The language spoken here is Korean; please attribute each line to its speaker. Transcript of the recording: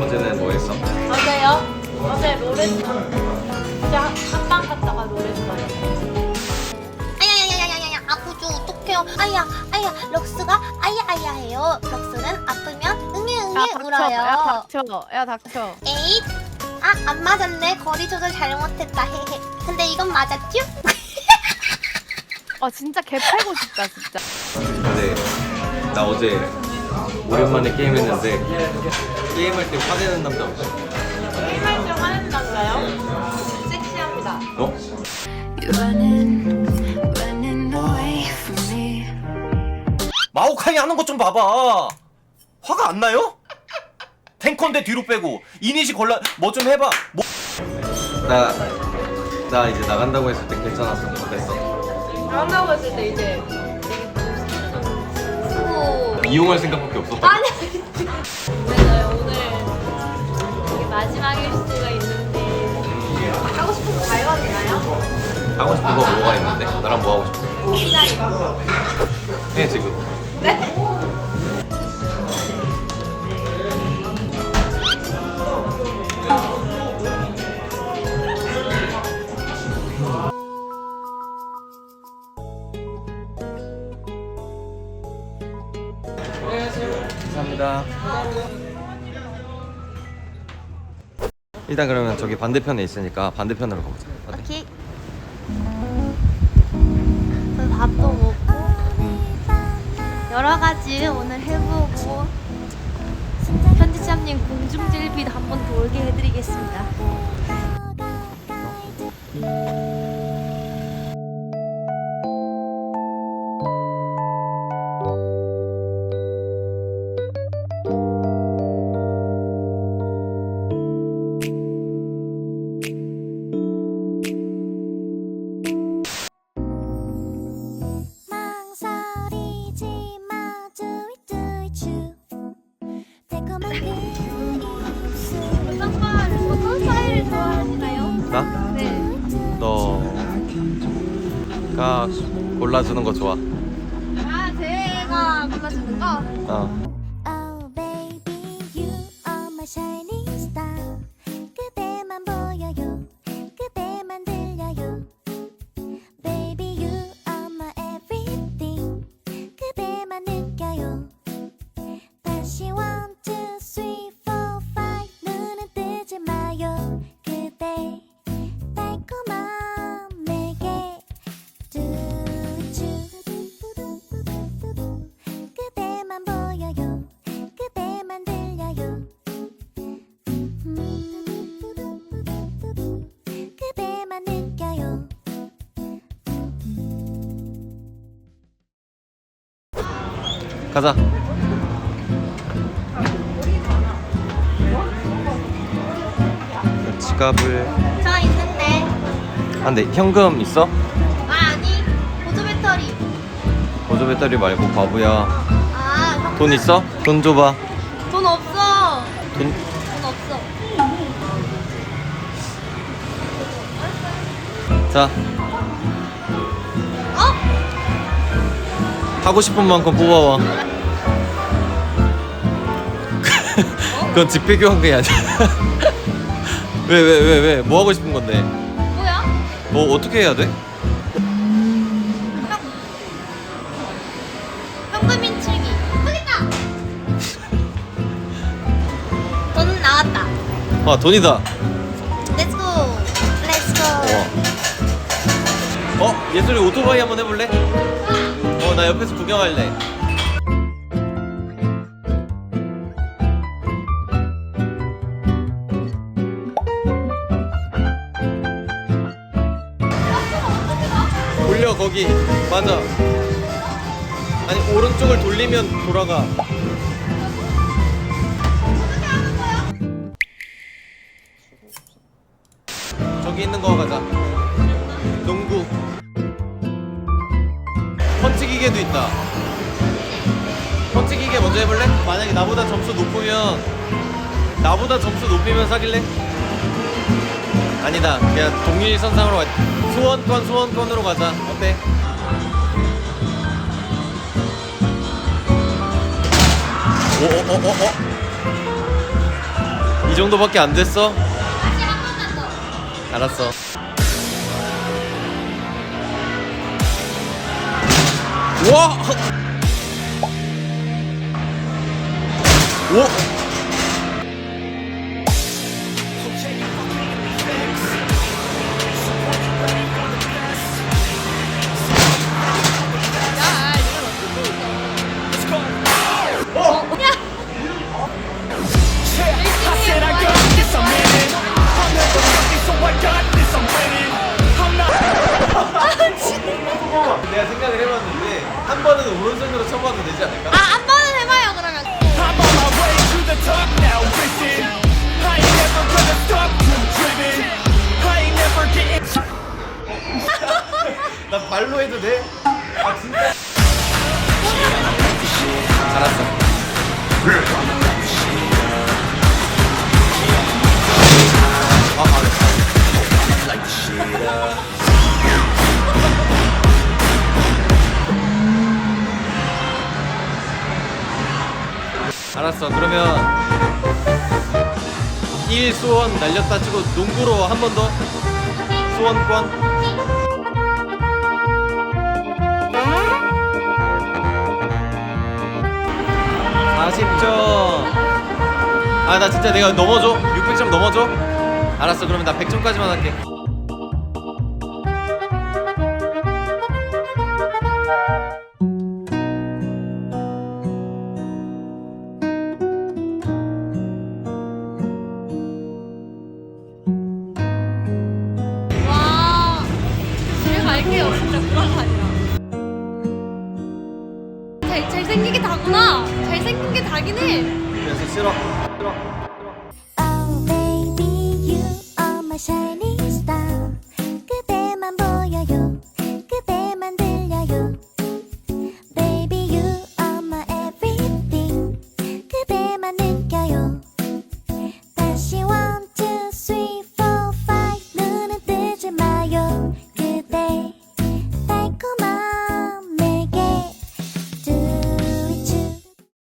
Speaker 1: 어제는 뭐 했어?
Speaker 2: 어제요? 어제 로레스 진짜 한방 갔다가 많이
Speaker 3: 아야야야야야야 아프죠? 어떡해요? 아야 아야 럭스가 아야 아야 해요. 럭스는 아프면 응애
Speaker 2: 야
Speaker 3: 응애
Speaker 2: 닥쳐.
Speaker 3: 울어요.
Speaker 2: 야 닥쳐. 야 닥쳐.
Speaker 3: 에잇. 아 안 맞았네. 거리 조절 잘못했다. 헤헤. 근데 이건 맞았죠?
Speaker 2: 아 진짜 개 패고 싶다 진짜.
Speaker 1: 근데 나 어제 오랜만에 게임했는데 게임할 때 화내는 남자 없어?
Speaker 2: 게임할 줄 하는 남자요? 섹시합니다
Speaker 1: 어?
Speaker 4: 마오카이 하는 것 좀 봐봐. 화가 안 나요? 탱커인데 뒤로 빼고 이니시 걸라 뭐 좀 해봐. 뭐
Speaker 1: 나, 나 이제 나간다고 했을 때 괜찮았어. 어땠어?
Speaker 2: 나온다고 했을 때 이제
Speaker 3: 오
Speaker 1: 이용할 생각밖에 없었다.
Speaker 2: 아니 내가 오늘 이게 마지막 일 수가 있는데 하고 싶은 거 가요 되나요?
Speaker 1: 하고 싶은 거 뭐가 있는데? 나랑 뭐 하고 싶어? 해 지금.
Speaker 2: 네?
Speaker 1: 감사합니다. 일단 그러면 저기 반대편에 있으니까 반대편으로 가보자. 어때?
Speaker 3: 오케이 저 밥도 먹고 여러 가지 오늘 해보고 편집자님 공중질빛 한번 돌게 해드리겠습니다 망
Speaker 1: 너가 골라주는 거 좋아.
Speaker 3: 아, 제가 골라주는 거?
Speaker 1: 어.
Speaker 3: Oh baby you are my shining
Speaker 1: 가자. 지갑을
Speaker 3: 저 있는데
Speaker 1: 아 근데 현금 있어?
Speaker 3: 아 아니 보조 배터리
Speaker 1: 보조 배터리 말고 바보야. 아돈 있어? 돈 줘봐.
Speaker 3: 돈 없어
Speaker 1: 돈
Speaker 3: 돈 없어
Speaker 1: 자. 하고 싶은 만큼 뽑아와. 그건 직배 교환금이 아니야. 왜 왜 왜 왜? 뭐 하고 싶은 건데?
Speaker 3: 뭐야?
Speaker 1: 뭐 어떻게 해야 돼?
Speaker 3: 현금 인출기 여기다 돈 나왔다
Speaker 1: 아 돈이다.
Speaker 3: 렛츠고 렛츠고
Speaker 1: 어. 어 예술이 오토바이 한번 해볼래? 어나 옆에서 구경할래. 돌려 거기 맞아. 아니 오른쪽을 돌리면 돌아가. 저기 있는 거 가자. 펀치 기계도 있다. 펀치 기계 먼저 해볼래? 만약에 나보다 점수 높으면 나보다 점수 높이면 사귈래? 아니다. 그냥 동일 선상으로 가. 소원권 소원권으로 가자. 어때? 오오오오 어, 어, 어, 어. 정도밖에 안 됐어? 알았어. 와!
Speaker 2: 이겨? 어, 야!
Speaker 1: 내가 생각을 해봤는데 한 번은 오른손으로 쳐봐도 되지 않을까?
Speaker 2: 아, 한 번은 해봐요, 그러면.
Speaker 5: I'm on my way to the top now, listen. I ain't never gonna stop till driven. I ain't never getting.
Speaker 1: 나 발로 해도 돼? 아 진짜? 알았어. 아, 알았어. 알았어. 그러면 1 수원 날렸다 치고 농구로 한 번 더. 수원권. 40점. 아, 나 진짜 내가 넘어줘. 600점 넘어줘. 알았어. 그러면 나 100점까지만 할게.
Speaker 2: 잘, 잘생긴 게 다구나. 잘생긴 게 다긴 해.
Speaker 1: 그래서 싫어. 싫어.
Speaker 3: Oh baby you are my shining